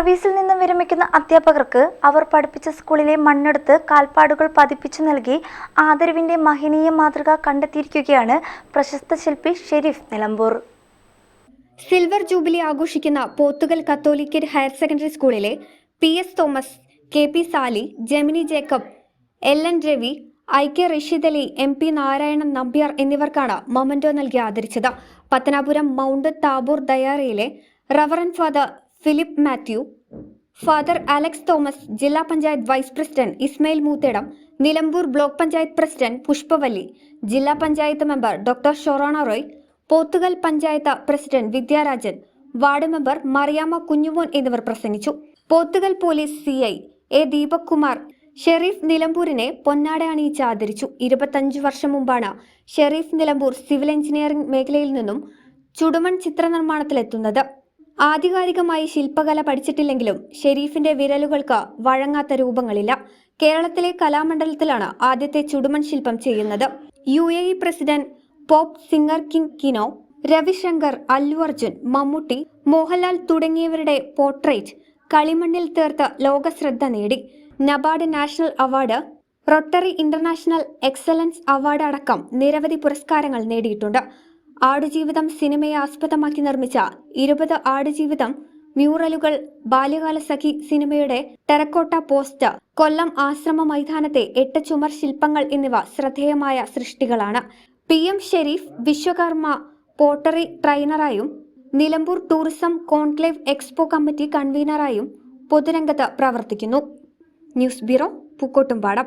സർവീസിൽ നിന്നും വിരമിക്കുന്ന അധ്യാപകർക്ക് അവർ പഠിപ്പിച്ച സ്കൂളിലെ മണ്ണെടുത്ത് കാൽപ്പാടുകൾ പതിപ്പിച്ചു നൽകി ആദരവിന്റെ മഹനീയ മാതൃക കണ്ടെത്തിയിരിക്കുകയാണ് പ്രശസ്ത ശില്പി ഷെരീഫ് നിലമ്പൂർ. സിൽവർ ജൂബിലി ആഘോഷിക്കുന്ന പോത്തുകൽ കത്തോലിക്കറ്റ് ഹയർ സെക്കൻഡറി സ്കൂളിലെ P S Thomas K P Sally Gemini Jacob L N Ravi I K Rasheed Ali M P Narayanan Nambiar എന്നിവർക്കാണ് മൊമന്റോ നൽകി ആദരിച്ചത്. Pathanapuram mount Thabore ദയാറയിലെ reverend father Philip Mathew father Alex Thomas ജില്ലാ panchayat vice president Ismail Moothedam Nilambur block panchayat president Pushpavalli ജില്ലാ panchayat member doctor Shorona Roy Pothukal panchayat president Vidyarajan ward member Mariyama Kunjumon എന്നിവർ പ്രസംഗിച്ചു. Pothukal police C I A Deepak Kumar Shareef നിലമ്പൂരിനെ പൊന്നാട അണിയിച്ച് ആദരിച്ചു. ഇരുപത്തഞ്ച് വർഷം മുമ്പാണ് Sharif Nilambur civil engineering മേഖലയിൽ നിന്നും ചുടുമൺ ചിത്ര ചിത്രനിർമ്മാണത്തിലെത്തുന്നത്. ആധികാരികമായി ശില്പകല പഠിച്ചിട്ടില്ലെങ്കിലും ഷെരീഫിന്റെ വിരലുകൾക്ക് വഴങ്ങാത്ത രൂപങ്ങളില്ല. കേരളത്തിലെ കലാമണ്ഡലത്തിലാണ് ആദ്യത്തെ ചുടുമൺ ശില്പം ചെയ്യുന്നത്. U A E president pop singer king കിനോ Ravishankar Allu Arjun Mammootty Mohanlal തുടങ്ങിയവരുടെ പോർട്രേറ്റ് കളിമണ്ണിൽ തീർത്ത് ലോകശ്രദ്ധ നേടി. NABARD national award Rotary International excellence award അടക്കം നിരവധി പുരസ്കാരങ്ങൾ നേടിയിട്ടുണ്ട്. ആടുജീവിതം സിനിമയെ ആസ്പദമാക്കി നിർമ്മിച്ച ഇരുപത് ആടുജീവിതം മ്യൂറലുകൾ ബാല്യകാല സഖി സിനിമയുടെ ടെറക്കോട്ട പോസ്റ്റ് കൊല്ലം ആശ്രമ മൈതാനത്തെ എട്ട് ചുമർ ശില്പങ്ങൾ എന്നിവ ശ്രദ്ധേയമായ സൃഷ്ടികളാണ്. P. M. Shareef Vishwakarma pottery ട്രെയിനറായും Nilambur tourism conclave expo committee കൺവീനറായും പൊതുരംഗത്ത് പ്രവർത്തിക്കുന്നു. News bureau Pookkottumpadam.